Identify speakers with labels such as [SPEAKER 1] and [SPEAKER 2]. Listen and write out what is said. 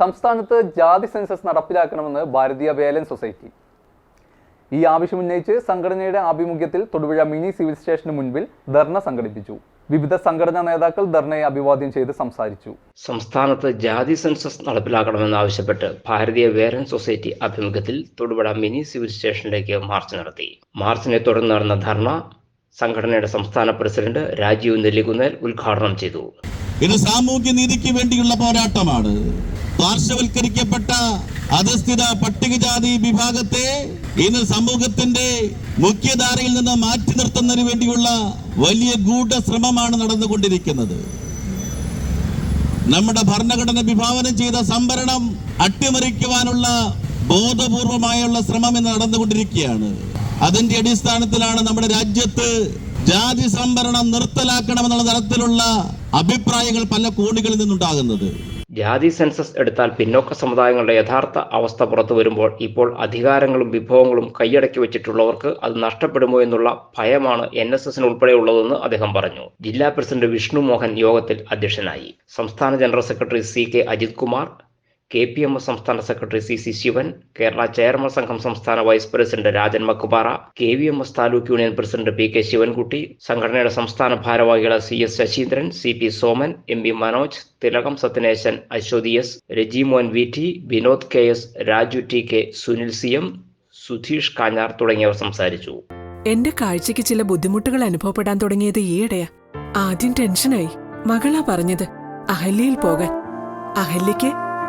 [SPEAKER 1] സംസ്ഥാനത്ത് ജാതി സെൻസസ് നടപ്പിലാക്കണമെന്ന് ഭാരതീയ വേലൻ സൊസൈറ്റി. ഈ ആവശ്യമുന്നയിച്ച് സംഘടനയുടെ ആഭിമുഖ്യത്തിൽ തൊടുപുഴ മിനി സിവിൽ സ്റ്റേഷന് മുൻപിൽ ധർണ സംഘടിപ്പിച്ചു. വിവിധ സംഘടനാ നേതാക്കൾ ധർണയെ അഭിവാദ്യം ചെയ്ത് സംസാരിച്ചു.
[SPEAKER 2] സംസ്ഥാനത്ത് ജാതി സെൻസസ് നടപ്പിലാക്കണമെന്നാവശ്യപ്പെട്ട് ഭാരതീയ വേരൻ സൊസൈറ്റി ആഭിമുഖ്യത്തിൽ തൊടുപുഴ മിനി സിവിൽ സ്റ്റേഷനിലേക്ക് മാർച്ച് നടത്തി. മാർച്ചിനെ തുടർന്ന് നടന്ന ധർണ സംഘടനയുടെ സംസ്ഥാന പ്രസിഡന്റ് രാജീവ് നെല്ലിക്കുന്നേൽ ഉദ്ഘാടനം ചെയ്തു.
[SPEAKER 3] ഇത് സാമൂഹ്യ നീതിക്ക് വേണ്ടിയുള്ള പോരാട്ടമാണ്. പാർശ്വവൽക്കരിക്കപ്പെട്ട അധസ്ഥിത പട്ടികജാതി വിഭാഗത്തെ ഇന്ന് സമൂഹത്തിന്റെ മുഖ്യധാരയിൽ നിന്ന് മാറ്റി നിർത്തുന്നതിന് വേണ്ടിയുള്ള വലിയ ഗൂഢശ്രമമാണ് നടന്നുകൊണ്ടിരിക്കുന്നത്. നമ്മുടെ ഭരണഘടന വിഭാവനം ചെയ്ത സംവരണം അട്ടിമറിക്കുവാനുള്ള ബോധപൂർവമായുള്ള ശ്രമം ഇന്ന് നടന്നുകൊണ്ടിരിക്കുകയാണ്. അതിന്റെ അടിസ്ഥാനത്തിലാണ് നമ്മുടെ രാജ്യത്ത് ജാതി സംവരണം നിർത്തലാക്കണമെന്നുള്ള തരത്തിലുള്ള അഭിപ്രായങ്ങൾ പല കോണികളിൽ നിന്നുണ്ടാകുന്നത്.
[SPEAKER 2] ജാതി സെൻസസ് എടുത്താൽ പിന്നോക്ക സമുദായങ്ങളുടെ യഥാർത്ഥ അവസ്ഥ പുറത്തു വരുമ്പോൾ ഇപ്പോൾ അധികാരങ്ങളും വിഭവങ്ങളും കൈയടക്കി വെച്ചിട്ടുള്ളവർക്ക് അത് നഷ്ടപ്പെടുമോ എന്നുള്ള ഭയമാണ് എൻ എസ് എസിന് ഉൾപ്പെടെയുള്ളതെന്ന് അദ്ദേഹം പറഞ്ഞു. ജില്ലാ പ്രസിഡന്റ് വിഷ്ണു മോഹൻ യോഗത്തിൽ അധ്യക്ഷനായി. സംസ്ഥാന general secretary C K Ajith Kumar K P M S സംസ്ഥാന secretary C C Sivan Kerala chairman സംഘം സംസ്ഥാന vice president Rajan Makkupara K V M S taluk union president P K Sivankutty സംഘടനയുടെ സംസ്ഥാന ഭാരവാഹികൾ C S Sasheendran C P Soman M P Manoj Thilakam Sathyanesan Aswathy S Reji Mohan V T Vinod K S Raju T K Sunil C M Sudheesh Kanjar തുടങ്ങിയവർ സംസാരിച്ചു.
[SPEAKER 4] എന്റെ കാഴ്ചയ്ക്ക് ചില ബുദ്ധിമുട്ടുകൾ അനുഭവപ്പെടാൻ തുടങ്ങിയത് ഈയിടെയാ. ആദ്യം ടെൻഷനായി. മകളാ പറഞ്ഞത് അഹല്യയിൽ പോകാൻ. അഹല്യയ്ക്ക്